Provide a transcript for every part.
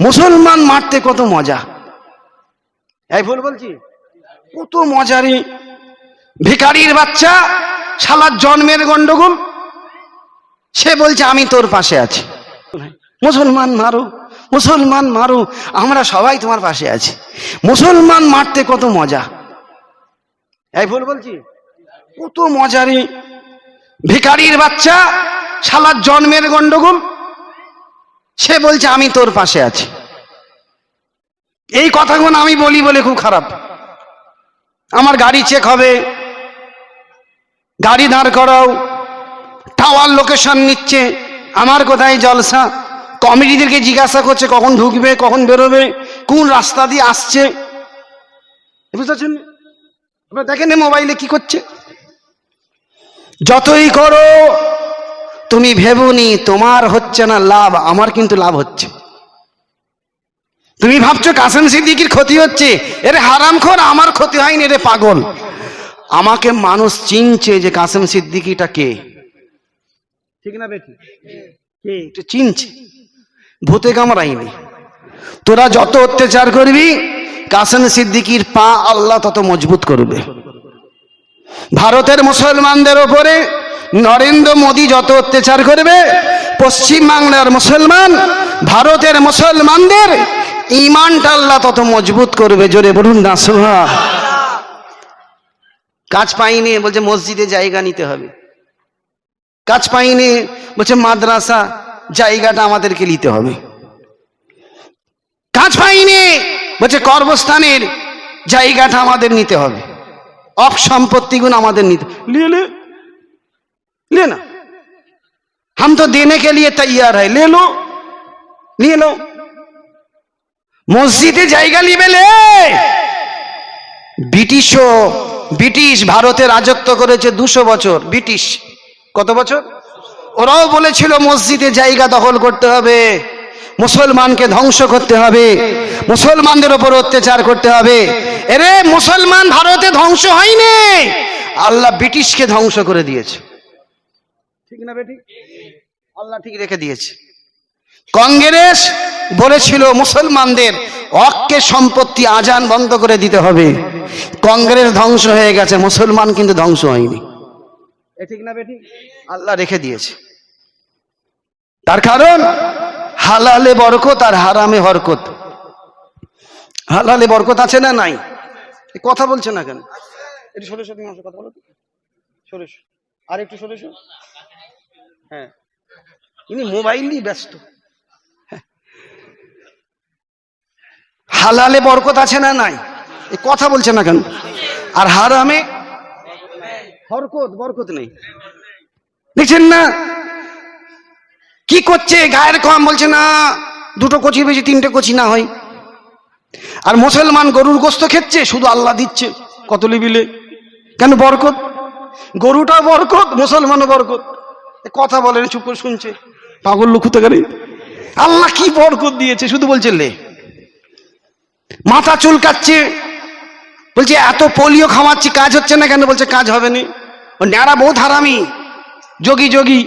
মুসলমান মারতে কত মজা। এই ভুল বলছি? কত মজারি ভিখারির বাচ্চা, শালার জন্মের গন্ডগোল। সে বলছে, আমি তোর পাশে আছি। মুসলমান মারো মুসলমান মারো, আমরা সবাই তোমার পাশে আছি। মুসলমান মারতে কত মজা। এই ভুল বলছি? কত মজারি ভিখারির বাচ্চা, শালার জন্মের গন্ডগোল। সে বলছে, আমি তোর পাশে আছি। এই কথাগুলো আমি বলি বলে খুব খারাপ। আমার গাড়ি চেক হবে, গাড়ি দাঁড় করাও টাওয়ার লোকেশন নিচ্ছে, আমার কোথায় জলসা? কমিটিদেরকে জিজ্ঞাসা করছে, কখন ঢুকবে, কখন বেরোবে? কোন রাস্তা দিয়ে আসছে? বুঝতে পারছেন আপনারা দেখেন মোবাইলে কি করছে? যতই করো তুমি ভেবনি তোমার হচ্ছে না লাভ আমার কিন্তু লাভ হচ্ছে। তুমি ভাবছ কাসেম সিদ্দিকির ক্ষতি হচ্ছে? এর হারামখোর আমার ক্ষতি হয়নি রে পাগল। আমাকে মানুষ চিনছে যে কাসেম সিদ্দিকিটা কে। ঠিক না বেটি? কে? একটু চিনছে। ভূতে কামড়াইনি তোরা যত অত্যাচার করবি কাসেম সিদ্দিকির পা আল্লাহ তত মজবুত করবে। ভারতের মুসলমানদের ওপরে নরেন্দ্র মোদী যত অত্যাচার করবে, পশ্চিম বাংলার মুসলমান, ভারতের মুসলমানদের ইমানটা আল্লাহ তত মজবুত করবে। জোরে বলুন না সুহা কাজ পাইনি, বলছে মসজিদে জায়গা নিতে হবে। কাজ পাইনি, বলছে মাদ্রাসা, জায়গাটা আমাদেরকে নিতে হবে। কাজ পাইনি, বলছে কর্মস্থানের জায়গাটা আমাদের নিতে হবে। অফ সম্পত্তিগুলো আমাদের নিতে ले ले ले ना हम तो देने के लिए तैयार है ले लो নিয়ে লো মসজিদে জায়গা নিবে লে ব্রিটিশও ব্রিটিশ ভারতে রাজত্ব করেছে দুশো বছর ব্রিটিশ কত বছর ওরাও বলেছিল মসজিদে জায়গা দখল করতে হবে মুসলমানকে ধ্বংস করতে হবে মুসলমানদের ওপর অত্যাচার করতে হবে এরে মুসলমান ভারতে ধ্বংস হয়নি আল্লাহ ব্রিটিশকে ধ্বংস করে দিয়েছে ঠিক না বেটি আল্লাহ ঠিক রেখে দিয়েছে। কংগ্রেস বলেছিল মুসলমানদের অক্কে সম্পত্তি আজান বন্ধ করে দিতে হবে। কংগ্রেস ধ্বংস হয়ে গেছে মুসলমান কিন্তু ধ্বংস হয়নি। এ ঠিক না বেটি আল্লাহ রেখে দিয়েছে। তার কারণ হালালে বরকত আর হারামে হরকত হালালে বরকত আছে না নাই? কথা বলছে না কেন? একটু সরে সরে মানুষের কথা বলো তো। আর একটু সরে এসো। হ্যাঁ। ইনি মোবাইল নিয়ে ব্যস্ত। হ্যাঁ। হালালে বরকত আছে না নাই? এ কথা বলছে না কেন? আর হারামে হরকত, বরকত নেই। দেখছেন না? কি করছে? গায়ের কম বলছে, না, দুটো কচি বেশি তিনটে কচি না হয়। আর মুসলমান গরুর গোস্ত খেচ্ছে, শুধু আল্লাহ দিচ্ছে, কত লিবিলে কেন বরকত? গরুটা বরকত, মুসলমানও বরকত। কথা বলেন চুপ করে শুনছে। পাগল লোক হতে গেলে? আল্লাহ কি বরকত দিয়েছে শুধু বলছে লে। মাথা চুলকাচ্ছে বলছে এত পোলিও খাওয়াচ্ছি কাজ হচ্ছে না কেন? বলছে কাজ হবে না। ও ন্যাড়া বহুত হারামি যোগী যোগী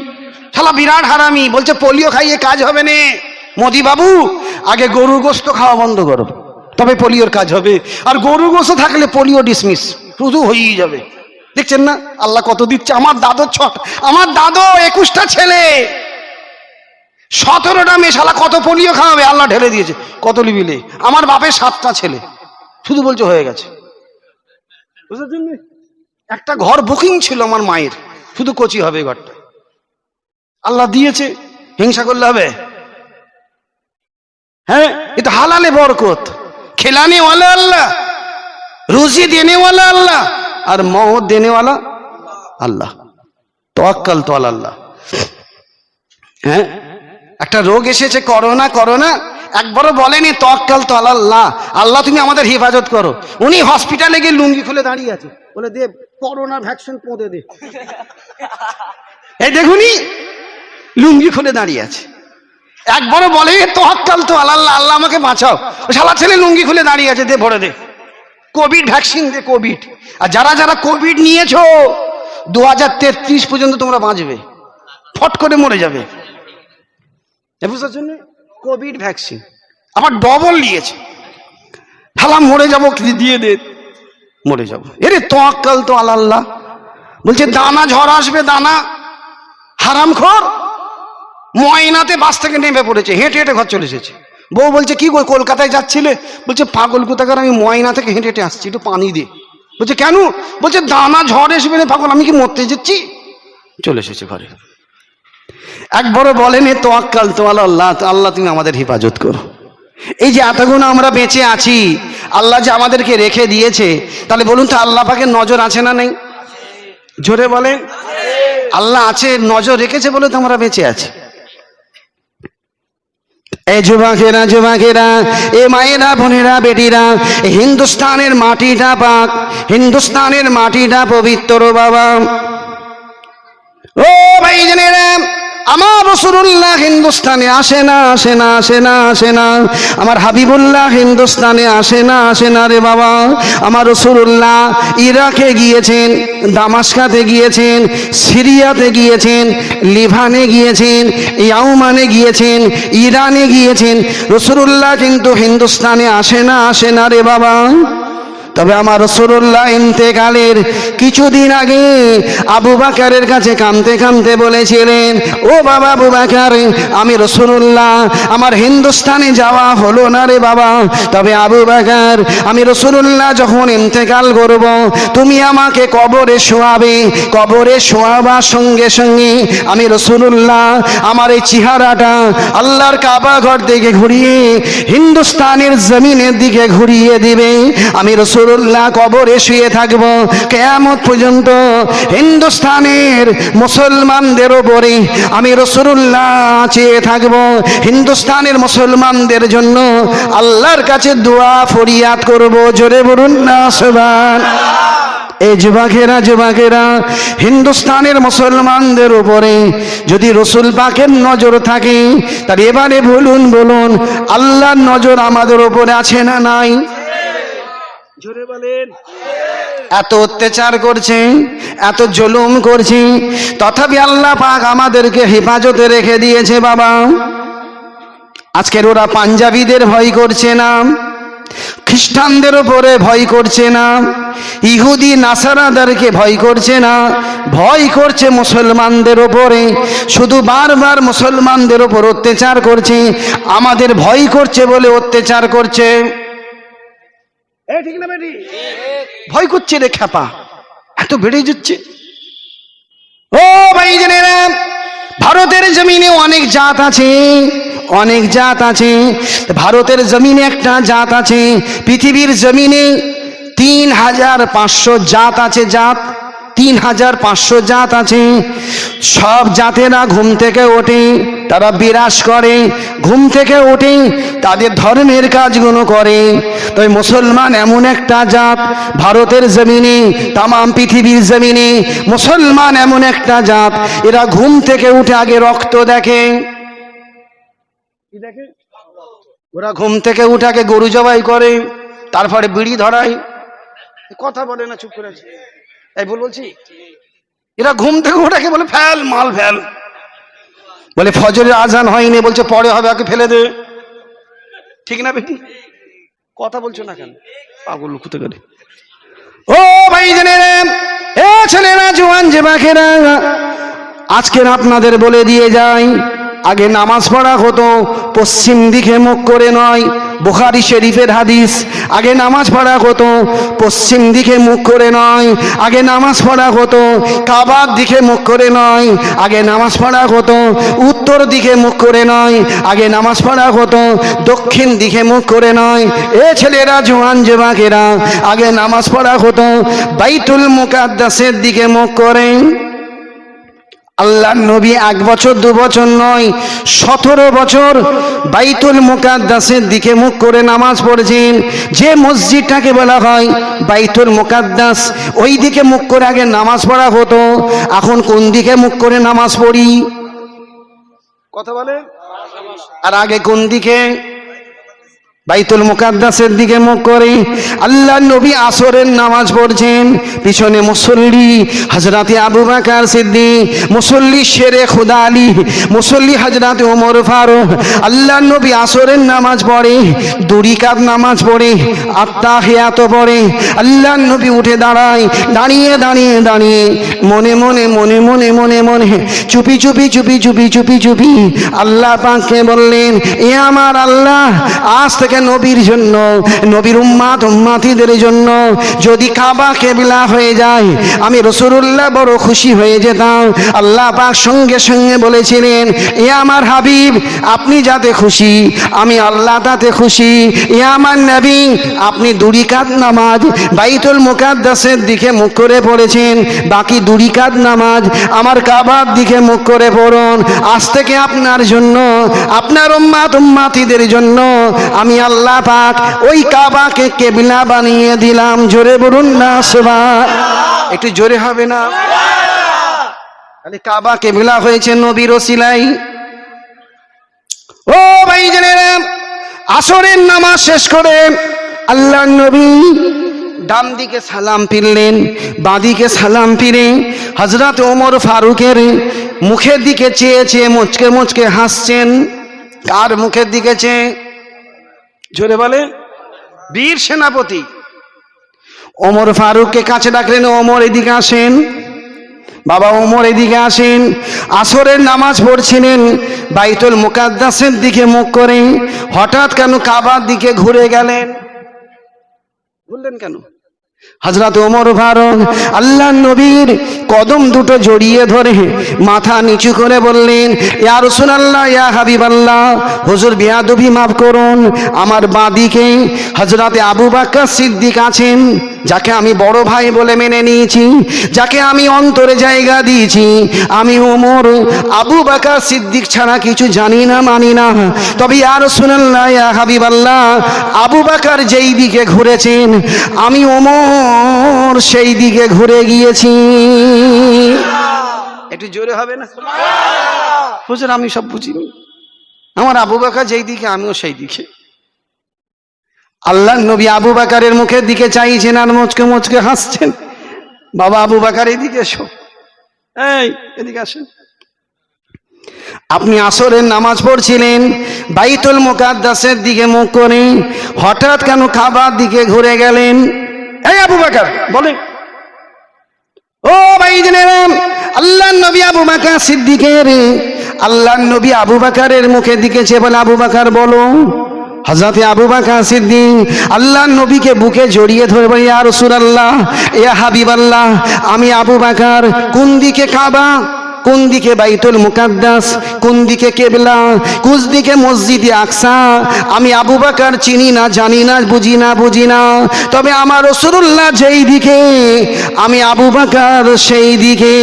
শালা বিরাট হারামি বলছে পোলিও খাইয়ে কাজ হবে না। মোদি বাবু আগে গরুর গোস্ত খাওয়া বন্ধ করো তবে পোলিওর কাজ হবে। আর গরু গোস্ত থাকলে পোলিও ডিসমিস শুধু হয়েই যাবে। দেখছেন না? আল্লাহ কত দিচ্ছে? আমার দাদু ছত আমার দাদু একুশটা ছেলে। সতেরোটা মেয়ে, শালা কত পোলিও খাওয়াবে? আল্লাহ ঢেলে দিয়েছে। কত লিবিলে আমার বাপের সাতটা ছেলে। শুধু বলছে হয়ে গেছে। একটা ঘর বুকিং ছিল আমার মায়ের। শুধু কচি হবে ঘরটা। আল্লাহ দিয়েছে। হিংসা করলে হবে? হ্যাঁ? এটা হালালে বরকত। খেলানে ওয়ালা আল্লাহ। রুজি দেনে ওয়ালা আল্লাহ। আর মহৎ দেনে ওয়ালা আল্লাহ। তোয়াক্কাল তো আল্লাহ। হ্যাঁ? একটা রোগ এসেছে, করোনা করোনা, একবারও বলেনি তক্কাল তো আল্লাহ। আল্লাহ, তুমি আমাদের হেফাজত করো। উনি হসপিটালে গিয়ে লুঙ্গি খুলে দাঁড়িয়ে আছে। বলে, দে, করোনা ভ্যাকসিন পদে দে। এই দেখুনি, লুঙ্গি খুলে দাঁড়িয়ে আছে। একবারও বলে তোহাক্কাল তো আল্লাহ। আল্লাহ, আমাকে বাঁচাও। শালা ছেলে লুঙ্গি খুলে দাঁড়িয়ে আছে, দে, ভরে দে। কোভিড ভ্যাকসিন দে কোভিড। আর যারা যারা কোভিড নিয়েছো দু হাজার তেত্রিশ পর্যন্ত তোমরা বাঁচবে। ফট করে মরে যাবে। বুঝতে কোভিড ভ্যাকসিন। আবার ডবল নিয়েছে হালা মরে যাব দিয়ে দে? মরে যাব। এরে তোয়াক্কাল তো আল্লাহ বলছে, দানা ঝড় আসবে, দানা। হারাম খর ময়নাতে বাস থেকে নেমে পড়েছে। হেঁটে হেঁটে ঘর চলে এসেছে। বউ বলছে, কি গো, কলকাতায় যাচ্ছিলে? বলছে, পাগল কোথাকার, আমি ময়না থেকে হেঁটে হেঁটে আসছি, একটু পানি দে। বলছে, কেন? বলছে, দানা ঝড় এসবে না পাগল, আমি কি মরতে যাচ্ছি? চলে এসেছে ঘরে। একবারও বলেন তো আক্কাল তো আল্লাহ আল্লাহ তুমি আমাদের হেফাজত করো। এই যে এতগুণ আমরা বেঁচে আছি, আল্লাহ যে আমাদেরকে রেখে দিয়েছে, তাহলে বলুন তো, আল্লাহ পাকে নজর আছে না নেই? জোরে বলেন। আল্লাহ আছে, নজর রেখেছে বলে তো আমরা বেঁচে আছি। এ যুবকেরা যুবকেরা এ মায়েরা বোনেরা বেটিরা হিন্দুস্তানের মাটিটা পাক হিন্দুস্তানের মাটিটা পবিত্র বাবা। আমার রসুল্লাহ হিন্দুস্তানে আসে না আসে না আসে না আসে না। আমার হাবিবুল্লাহ হিন্দুস্তানে আসে না আসে না রে বাবা। আমার রসুল্লাহ ইরাকে গিয়েছেন, দামাস্কাতে গিয়েছেন, সিরিয়াতে গিয়েছেন, লিভানে গিয়েছেন, ইয়াউমানে গিয়েছেন, ইরানে গিয়েছেন। রসুল্লাহ কিন্তু হিন্দুস্তানে আসে না আসে না রে বাবা। তবে আমার রসুল্লাহ ইন্তেকালের কিছুদিন আগে আবু বাকারের কাছে কামতে কামতে বলেছিলেন, ও বাবা আবু বাকার, আমি রসুল্লাহ আমার হিন্দুস্তানে যাওয়া হলো না রে বাবা। তবে আবু বাকার, আমি রসুল্লাহ যখন ইন্তেকাল করব, তুমি আমাকে কবরে শোয়াবে, কবরে শোয়াবার সঙ্গে সঙ্গে আমি রসুল্লাহ আমার এই চেহারাটা আল্লাহর কাবা ঘর দিকে ঘুরিয়ে, হিন্দুস্তানের জমিনের দিকে ঘুরিয়ে দিবে। আমি রসুল্লাহ কবরে শুয়ে থাকব। কেয়ামত পর্যন্ত হিন্দুস্তানের মুসলমানদের ওপরে আমি রসুল্লাহ চেয়ে থাকব। হিন্দুস্তানের মুসলমানদের জন্য আল্লাহর কাছে দোয়া ফরিয়াদ করব। জোরে বলুন না সবান এই যুবকেরা যুবকেরা, হিন্দুস্তানের মুসলমানদের উপরে যদি রসুল পাকের নজর থাকে তার এবারে বলুন বলুন, আল্লাহর নজর আমাদের উপরে আছে না নাই? জোরে বলেন। এত অত্যাচার করছে, এত জুলুম করছে, তথাপি আল্লাহ পাক আমাদেরকে হেফাজতে রেখে দিয়েছে বাবা। আজকের ওরা পাঞ্জাবিদের ভয় করছে না, খ্রিস্টানদের ওপরে ভয় করছে না, ইহুদি, নাসারাদারকে ভয় করছে না, ভয় করছে মুসলমানদের ওপরে শুধু বারবার মুসলমানদের ওপর অত্যাচার করছে, আমাদের ভয় করছে বলে অত্যাচার করছে। ভয় করছে রে খ্যাপা। এত বেড়ে যাচ্ছে। ও ভাই ভারতের জমিনে অনেক জাত আছে, অনেক জাত আছে। ভারতের জমিনে একটা জাত আছে, পৃথিবীর জমিনে তিন হাজার পাঁচশো জাত আছে জাত। তিন হাজার পাঁচশো জাত আছে। সব জাতেরা ঘুম থেকে ওঠে, তারা বিরাজ করে। ঘুম থেকে ওঠে, তাদের ধর্মের কাজগুলো করে। তাই মুসলমান এমন একটা জাত, ভারতের জমিনে, তামাম পৃথিবীর জমিনে, মুসলমান এমন একটা জাত, এরা ঘুম থেকে উঠে আগে রক্ত দেখে। দেখে? ওরা ঘুম থেকে উঠে আগে গরু জবাই করে, তারপরে বিড়ি ধরায়। কথা বলে না, চুপ করে এই বল বলছি, এরা ঘুম থেকে ওটাকে বলে ফেল, মাল ফেল। বলে ফজরের আজান হয়নি, বলছে পরে হবে ওকে ফেলে দে। ঠিক না বেটি? কথা বলছো না কেন? পাগল খুঁতে গেলে ও ভাই জেনেরা এ ছেলেরা জোয়ান যে বাঘেরা আজকের আপনাদের বলে দিয়ে যাই আগে নামাজ পড়া হতো, পশ্চিম দিকে মুখ করে নয়, বুখারি শরীফের হাদিস, আগে নামাজ পড়া হতো, পশ্চিম দিকে মুখ করে নয়, আগে নামাজ পড়া হতো, কাবার দিকে মুখ করে নয়, আগে নামাজ পড়া হতো, উত্তর দিকে মুখ করে নয়, আগে নামাজ পড়া হতো, দক্ষিণ দিকে মুখ করে নয়। এ ছেলেরা, জোয়ান জেবাকেরা আগে নামাজ পড়া হতো, বাইতুল মুকাদ্দাসের দিকে মুখ করে আল্লাহ নবী এক বছর, দু বছর নয়, সতেরো বছর বাইতুল মুকাদ্দাসের দিকে মুখ করে নামাজ পড়ছেন। যে মসজিদটাকে বলা হয় বাইতুল মুকাদ্দাস, ওই দিকে মুখ করে আগে নামাজ পড়া হতো। এখন কোন দিকে মুখ করে নামাজ পড়ি? কথা বলে? আর আগে কোন দিকে? বাইতুল মুকাদ্দাসের দিকে মুখ করে। আল্লাহ নবী আসরের নামাজ পড়ছেন। পিছনে মুসল্লি হজরতে আবু বাকার সিদ্দি মুসল্লি শেরে খুদা আলী, মুসল্লি হজরতে ওমর ফারুক। আল্লাহ নবী আসরের নামাজ পড়ে দুরিকাত নামাজ পড়ে আত্মাহিয়াত পড়ে। আল্লাহ নবী উঠে দাঁড়ায়, দাঁড়িয়ে দাঁড়িয়ে দাঁড়িয়ে, মনে মনে মনে মনে মনে মনে, চুপি চুপি চুপি চুপি চুপি চুপি, আল্লাহ পাককে বললেন, এ আমার আল্লাহ, আজ থেকে নবীর জন্য, নবীর উম্মাত উম্মাতিদের জন্য। যদি কাবা কেবিলা হয়ে যায়, আমি রসুল্লাহ বড় খুশি হয়ে যেতাম। আল্লাহ পাক সঙ্গে সঙ্গে বলেছিলেন, এ আমার হাবিব, আপনি যাতে খুশি, আমি আল্লাহ তাতে খুশি। এ আমার নবী, আপনি দুরিকাত নামাজ বাইতুল মুকাদ্দাসের দিকে মুখ করে পড়েছেন, বাকি দুরিকাত নামাজ আমার কাবার দিকে মুখ করে পড়ুন। আজ থেকে আপনার জন্য, আপনার উম্মাত উম্মাতিদের জন্য আমি আল্লাহ পাক, ওই কাবাকে কেবিলা বানিয়ে দিলাম। জোরে বলুন না সবা একটু জোরে হবে না? তাহলে কাবা কেবিলা হয়েছে নবীর ও ভাই আসরের নামাজ শেষ করে আল্লাহ নবী ডান দিকে সালাম ফিরলেন বাঁদিকে সালাম ফিরে হজরত ওমর ফারুকের মুখের দিকে চেয়ে চেয়ে মুচকে মুচকে হাসছেন। কার মুখের দিকে চেয়ে? জোরে বলে। বীর সেনাপতি। ওমর ফারুককে কাছে ডাকলেন, ওমর, এদিকে আসেন। বাবা, ওমর, এদিকে আসেন। আসরের নামাজ পড়ছিলেন। বাইতুল মুকাদ্দাসের দিকে মুখ করে হঠাৎ কেন কাবার দিকে ঘুরে গেলেন? বললেন কেন? হজরত ওমর ফারুক আল্লাহ নবীর কদম দুটো জড়িয়ে ধরে মাথা নিচু করে বললেন, ইয়া রাসূলুল্লাহ, ইয়া হাবিবাল্লাহ, হুজুর বিয়াদবি মাফ করুন, আমার বাঁদিকে হজরতে আবু বাক্কা সিদ্দিক আছেন যাকে আমি বড় ভাই বলে মেনে নিয়েছি যাকে আমি অন্তরে জায়গা দিয়েছি আমি ওমর আবু বাকার সিদ্দিক ছাড়া কিছু জানি না মানি না। তবে আর শুনাল্লাহ হাবিবাল্লাহ আবু বাকার যেই দিকে ঘুরেছেন আমি ওমর সেই দিকে ঘুরে গিয়েছি। একটু জোরে হবে না? হুজুর আমি সব বুঝিনি। আমার আবু বাকার যেই দিকে আমিও সেই দিকে। আল্লাহ নবী আবু বাকারের মুখের দিকে চাইছেন আর মুচকে মুচকে হাসছেন। বাবা আবু বাকার, এদিকে এসো। এই, এদিকে আসেন। আপনি আসরের নামাজ পড়ছিলেন, বাইতুল মুকাদ্দাসের দিকে মুখ করে হঠাৎ কেন খাবার দিকে ঘুরে গেলেন? এই আবু বাকার বলেন ও ভাই আল্লাহ নবী আবু বাকার সিদ্দিকের আল্লাহ নবী আবু বাকারের মুখের দিকে চেয়ে বলে, আবু বাকার বলো। হজরতে আবু সিদ্দিক আল্লাহ নবীকে বুকে জড়িয়ে ধরে বলি আর আল্লাহ ইয়া হাবিব আল্লাহ আমি আবু বাকার, কোন দিকে কাবা, কোন দিকে বাইতুল মুকাদ্দাস, কোন দিকে কেবলা, কোন দিকে মসজিদে আকসা, আমি আবু বাকার চিনি না, জানি না, বুঝি না বুঝি না, তবে আমার রসুল্লাহ যেই দিকে, আমি আবু বাকার সেই দিকে।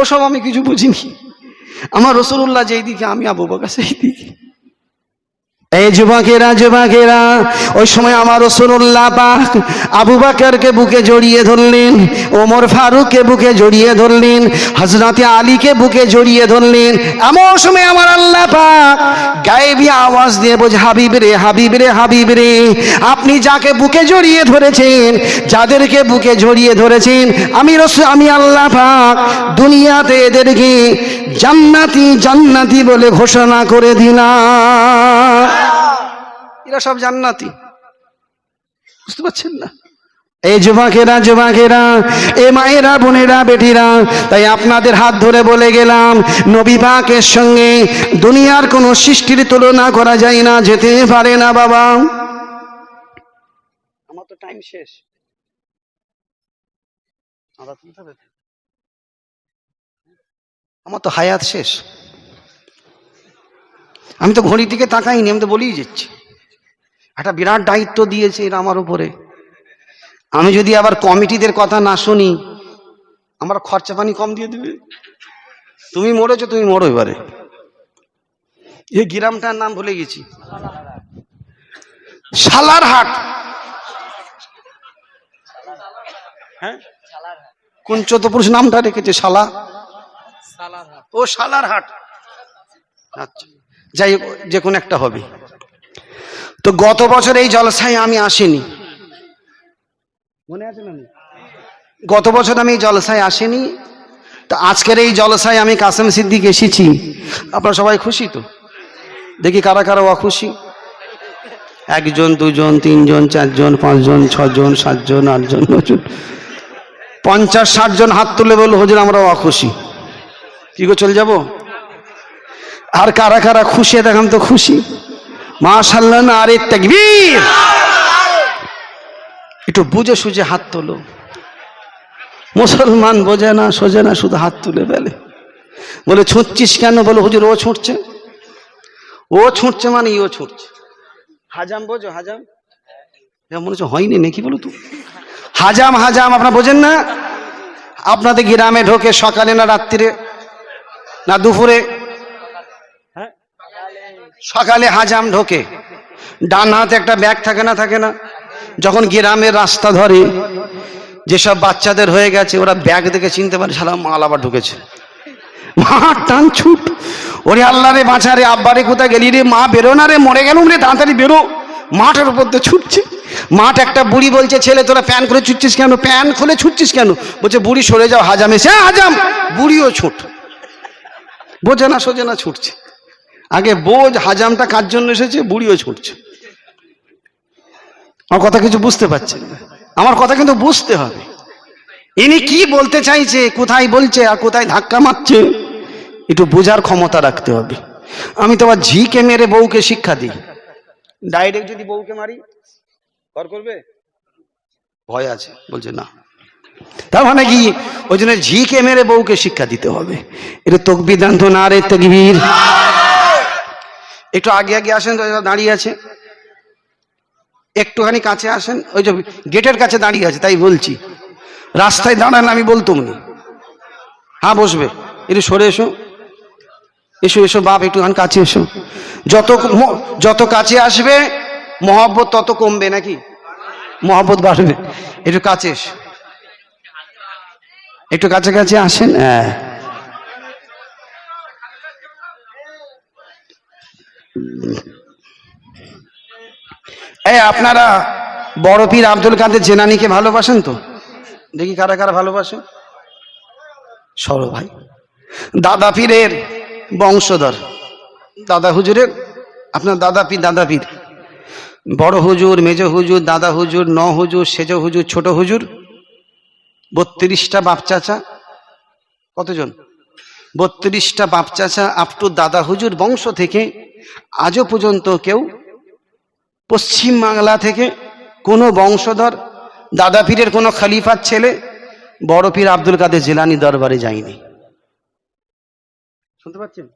ওসব আমি কিছু বুঝিনি। আমার রসুল্লাহ যেই দিকে, আমি আবু বাকার সেই দিকে। এই যুবকেরা যুবকেরা, ওই সময় আমার রসুল্লাহ পাক আবু বাকারকে বুকে জড়িয়ে ধরলেন, ওমর ফারুককে বুকে জড়িয়ে ধরলেন হজরতে আলীকে বুকে জড়িয়ে ধরলেন। এমন সময় আমার আল্লাহ পাক গায়েবী আওয়াজ দিয়ে বোঝ হাবিব রে হাবিব রে হাবিব রে, আপনি যাকে বুকে জড়িয়ে ধরেছেন, যাদেরকে বুকে জড়িয়ে ধরেছেন, আমি রসুল আমি আল্লাহ পাক দুনিয়াতে এদেরকে জান্নাতি জান্নাতি বলে ঘোষণা করে দিলাম। এরা সব জান্নাতি। বুঝতে পারছেন না? এই যুবকেরা যুবকেরা, এ মায়েরা, বোনেরা, বেটিরা, তাই আপনাদের হাত ধরে বলে গেলাম, নবী পাকের সঙ্গে দুনিয়ার কোনো সৃষ্টির তুলনা করা যায় না, যেতে পারে না, বাবা। আমার তো টাইম শেষ। আমার তো হায়াত শেষ। আমি তো ঘড়ির দিকে তাকাইনি, আমি তো বলেই যাচ্ছি। একটা বিরাট দায়িত্ব দিয়েছে এরা আমার উপরে। আমি যদি আবার কমিটিদের কথা না শুনি, আমার খরচা পানি কম দিয়ে দেবে। তুমি মরেছো, তুমি মরো এবারে। এই গ্রামটার নাম ভুলে গেছি। শালার হাট হ্যাঁ? কোন চতুর্পুরুষ নামটা রেখেছে? শালা? ও শালার হাট আচ্ছা। যাই যে কোনো একটা হবে। তো গত বছর এই জলসায় আমি আসিনি। মনে আছে না গত বছর আমি এই জলসায় আসিনি। তো আজকের এই জলসায় আমি কাসেম সিদ্দিক এসেছি। আপনারা সবাই খুশি তো? দেখি কারা কারা অখুশি একজন, দুজন, তিনজন, চারজন, পাঁচজন, ছজন, সাতজন, আটজন নজন পঞ্চাশ, ষাটজন হাত তুলে বলল, হুজুর, আমরা অখুশি কি গো, চলে যাব? আর কারা কারা খুশি দেখাম তো খুশি। মাশাল্লাহ না, আরে তাকবীর। একটু বুঝে সুঝে হাত তোলো। মুসলমান বোঝে না, সোজে না, শুধু হাত তুলে ফেলে। বলে, ছুটছিস কেন? বলে, হুজুর, ও ছুটছে। ও ছুটছে মানে ইও ছুটছে। হাজাম বোঝো, হাজাম? মনে হচ্ছে হয়নি নাকি বলো তো? হাজাম হাজাম, আপনারা বোঝেন না? আপনাদের গ্রামে ঢোকে সকালে না রাত্রিরে? না দুপুরে? সকালে হাজাম ঢোকে। ডান হাতে একটা ব্যাগ থাকে না থাকে না? যখন গ্রামের রাস্তা ধরে যেসব বাচ্চাদের হয়ে গেছে ওরা ব্যাগ দেখে চিনতে পারে সালা মাল আবার ঢুকেছে। মা টান ছুট। ওরে আল্লাহ রে বাঁচা রে আব্বারে কোথায় গেলি রে? মা বেরো না রে মরে গেলুম রে তাড়াতাড়ি বেরো। মাঠের উপর দিয়ে ছুটছে। মাঠ একটা বুড়ি বলছে ছেলে তোরা প্যান করে ছুটছিস কেন? প্যান খুলে ছুটছিস কেন? বলছে বুড়ি সরে যাও হাজাম। এসে "হ্যাঁ, হাজাম বুড়িও ছুট। বোঝে না সোজে না ছুটছে। আগে বোঝ হাজামটা কার জন্য এসেছে? বুড়িও ছুটছে। আমার কথা কিছু বুঝতে পারছেন না। আমার কথা কিন্তু বুঝতে হবে। ইনি কি বলতে চাইছে, কোথায় বলছে আর কোথায় ধাক্কা মারছে, একটু বোঝার ক্ষমতা রাখতে হবে। আমি তোমার ঝিকে মেরে বউকে শিক্ষা দিই। ডাইরেক্ট যদি বউকে মারি কর করবে? ভয় আছে। বলছে, না। তার মানে কি? ওই জন্য ঝিকে মেরে বউকে শিক্ষা দিতে হবে। এটা তকবিদান তো না রে তকবীর। একটু আগে আগে আসেন দাঁড়িয়ে আছে। একটুখানি কাছে আসেন, ওই যে গেটের কাছে দাঁড়িয়ে আছে, তাই বলছি। রাস্তায় দাঁড়ান, আমি বলতুম না। হ্যাঁ বসবে। একটু সরে এসো। এসো এসো, বাপ, একটুখানি কাছে এসো। যত যত কাছে আসবে, মহব্বত তত কমবে নাকি? মহব্বত বাড়বে। একটু কাছে এসো। একটু কাছে কাছে আসেন হ্যাঁ। এই, আপনারা বড় পীর আব্দুল কাদের জেনানিকে ভালোবাসেন তো? দেখি কারা কারা ভালোবাসেন সরো ভাই। দাদা পীরের বংশধর। দাদা হুজুরের, আপনার দাদা পীর দাদা পীর। বড় হুজুর, মেজ হুজুর, দাদা হুজুর, ন হুজুর, সেজ হুজুর, ছোট হুজুর, বত্রিশটা বাপ চাচা। কতজন? বত্রিশটা বাপ চাচা আপ টু দাদা হুজুর বংশ থেকে আজও পর্যন্ত কেউ পশ্চিম বাংলা থেকে কোনো বংশধর, দাদা পীরের কোনো খলিফার ছেলে, বড় পীর আব্দুল কাদের জেলানি দরবারে যায়নি। শুনতে পাচ্ছেন?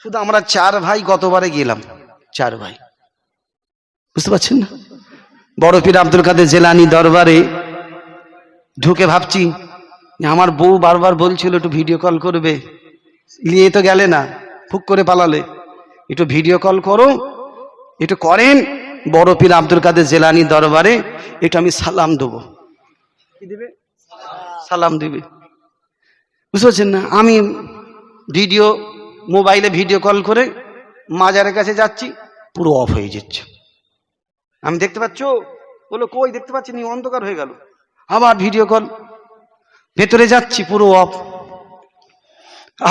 শুধু আমরা চার ভাই গতবারে গেলাম, চার ভাই। বুঝতে পারছেন না? বড় পীর আব্দুল কাদের জেলানি দরবারে ঢুকে ভাবছি আমার বউ বারবার বলছিল, একটু ভিডিও কল করবে। নিয়ে তো গেলে না, ফুক করে পালালে। একটু ভিডিও কল করো। একটু করেন। বড় পীর আব্দুল কাদের জেলানি দরবারে একটু আমি সালাম দেবো। কি দিবে? সালাম দিবে। বুঝতে পারছেন না? আমি ভিডিও মোবাইলে ভিডিও কল করে মাজারের কাছে যাচ্ছি পুরো অফ হয়ে যাচ্ছে। আমি দেখতে পাচ্ছ? বলো কই দেখতে পাচ্ছি নি? অন্ধকার হয়ে গেল। আবার ভিডিও কল ভেতরে যাচ্ছি পুরো অফ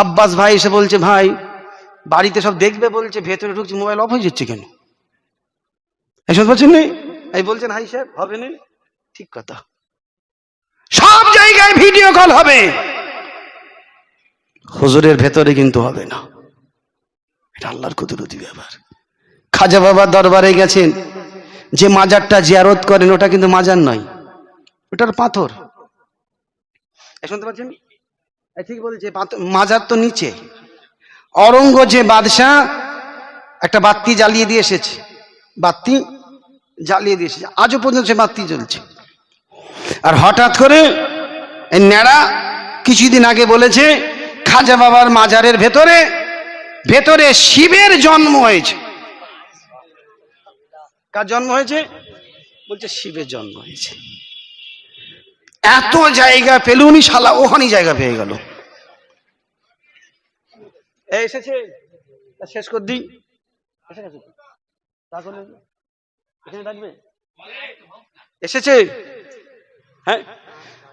আব্বাস ভাই এসে বলছে ভাই বাড়িতে সব দেখবে বলছে, ভেতরে ঢুকছে, মোবাইল অফ হয়ে যাচ্ছে কেন? এসব বলছেন নি? এই বলছেন, হাই সাহেব হবে না? ঠিক কথা। সব জায়গায় ভিডিও কল হবে। হুজুরের ভেতরে কিন্তু হবে না। এটা আল্লাহর কুদরতি ব্যাপার। খাজা বাবার দরবারে গেছেন। যে মাজারটা জিয়ারত করেন, ওটা কিন্তু মাজার নয়। ওটার পাথর। শুনতে পাচ্ছেন? ঠিক বলছে মাজার তো নিচে। অরঙ্গ যে বাদশাহ একটা বাতি জ্বালিয়ে দিয়ে এসেছে। বাতি জ্বালিয়ে দিয়ে এসেছে। আজও পর্যন্ত সে বাতি জ্বলছে। আর হঠাৎ করে এই ন্যাড়া কিছুদিন আগে বলেছে, খাজা বাবার মাজারের ভেতরে ভেতরে শিবের জন্ম হয়েছে। কার জন্ম হয়েছে? বলছে শিবের জন্ম হয়েছে। এত জায়গা পেলুনি শালা ওখানে জায়গা পেয়ে গেল। এসেছে? শেষ কর দিই এসেছে? হ্যাঁ?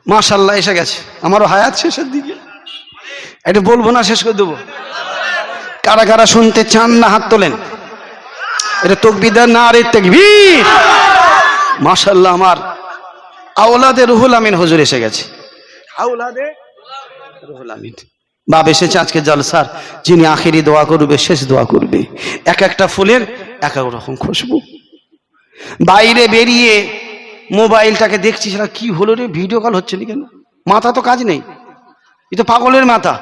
মাশাল্লাহ এসে গেছে। আমারও হায়াত শেষের দিকে। এটা বলব না, শেষ করে দেবো। কারা কারা শুনতে চান না হাত তোলেন? এটা তকবিদার না, আরে তেকবীর। মাশাল্লাহ আমার আওলাদে রুহুল আমিন হজুর এসে গেছে। আওলাদে রুহুল আমিন। বাপ এসেছে আজকে জলসার, যিনি আখেরি দোয়া করবে, শেষ দোয়া করবে। এক একটা ফুলের এক এক রকম খুশবু। বাইরে বেরিয়ে মোবাইলটাকে দেখছি, সেটা কি হলো রে ভিডিও কল হচ্ছে না কেন? মাথা তো কাজ নেই। এ তো পাগলের মাথা।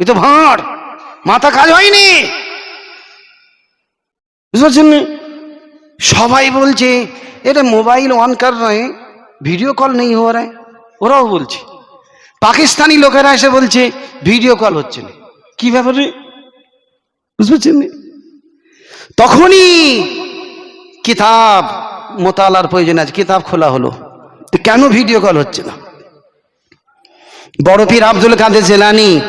এ তো ভাঁড়। মাথা কাজ হয়নি। বুঝতে পারছেন সবাই বলছে এটা মোবাইল অন কর ভিডিও কল নেই হো রা। ওরাও বলছে। পাকিস্তানি লোকেরা এসে বলছে ভিডিও কল হচ্ছে না। কি ব্যাপারে? বুঝতে পারছেন তখনই কিতাব মোতালার প্রয়োজন আছে, কিতাব খোলা হলো। তো কেন ভিডিও কল হচ্ছে না? বড় পীর আব্দুল কাদের জেলানি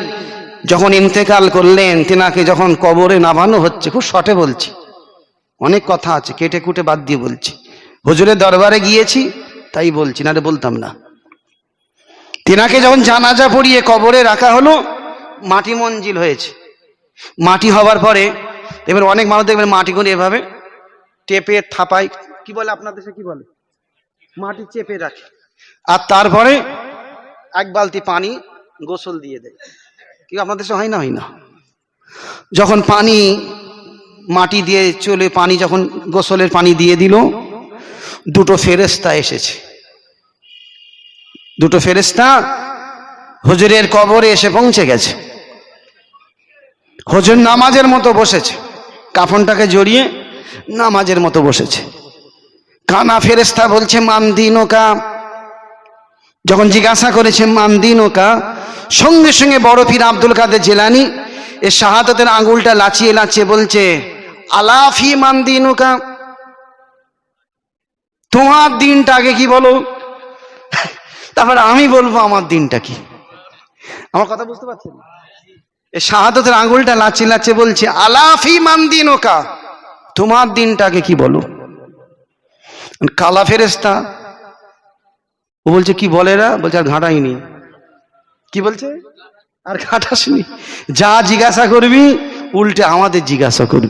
যখন ইন্তেকাল করলেন, তেনাকে যখন কবরে নামানো হচ্ছে, খুব শর্টে বলছি। অনেক কথা আছে, কেটে কুটে বাদ দিয়ে বলছি। হুজুরের দরবারে গিয়েছি, তাই বলছি, না বলতাম না। তেনাকে যখন জানাজা পড়িয়ে কবরে রাখা হলো, মাটি মঞ্জিল হয়েছে। মাটি হওয়ার পরে এবার অনেক মানুষ দেখবেন মাটি করে এভাবে টেপে, থাপায়, কি বলে আপনার দেশে, কি বলে? মাটি চেপে রাখে। আর তারপরে এক বালতি পানি গোসল দিয়ে দেয়। কি আপনার দেশে হয় না হয় না? যখন পানি, মাটি দিয়ে চলে, পানি যখন গোসলের পানি দিয়ে দিল, দুটো ফেরেস্তা এসেছে। দুটো ফেরেস্তা হুজুরের কবরে এসে পৌঁছে গেছে। হুজুর নামাজের মতো বসেছে, কাফনটাকে জড়িয়ে নামাজের মতো বসেছে। কানা ফেরেস্তা বলছে মান্দিনোকা যখন জিজ্ঞাসা করেছে মান্দিনোকা সঙ্গে সঙ্গে বড় পীর আব্দুল কাদের জেলানি এ শাহাদতের আঙুলটা লাচিয়ে লাচিয়ে বলছে আলাফি মান্দিনোকা তোমার দিনটা আগে কি বলো? তারপর আমি বলব আমার দিনটা কি? আমার কথা বুঝতে পারছেন? শাহাদতের আঙুলটা লাচি লাচে বলছে, আলাফি মান্দিনোকা তোমার দিনটাকে কি বলো? কালা ফেরেস্তা ও বলছে, কি বলে না বলছে, আর ঘাটাইনি কি বলছে? আর ঘাটাসনি যা জিজ্ঞাসা করবি, উল্টে আমাদের জিজ্ঞাসা করবি।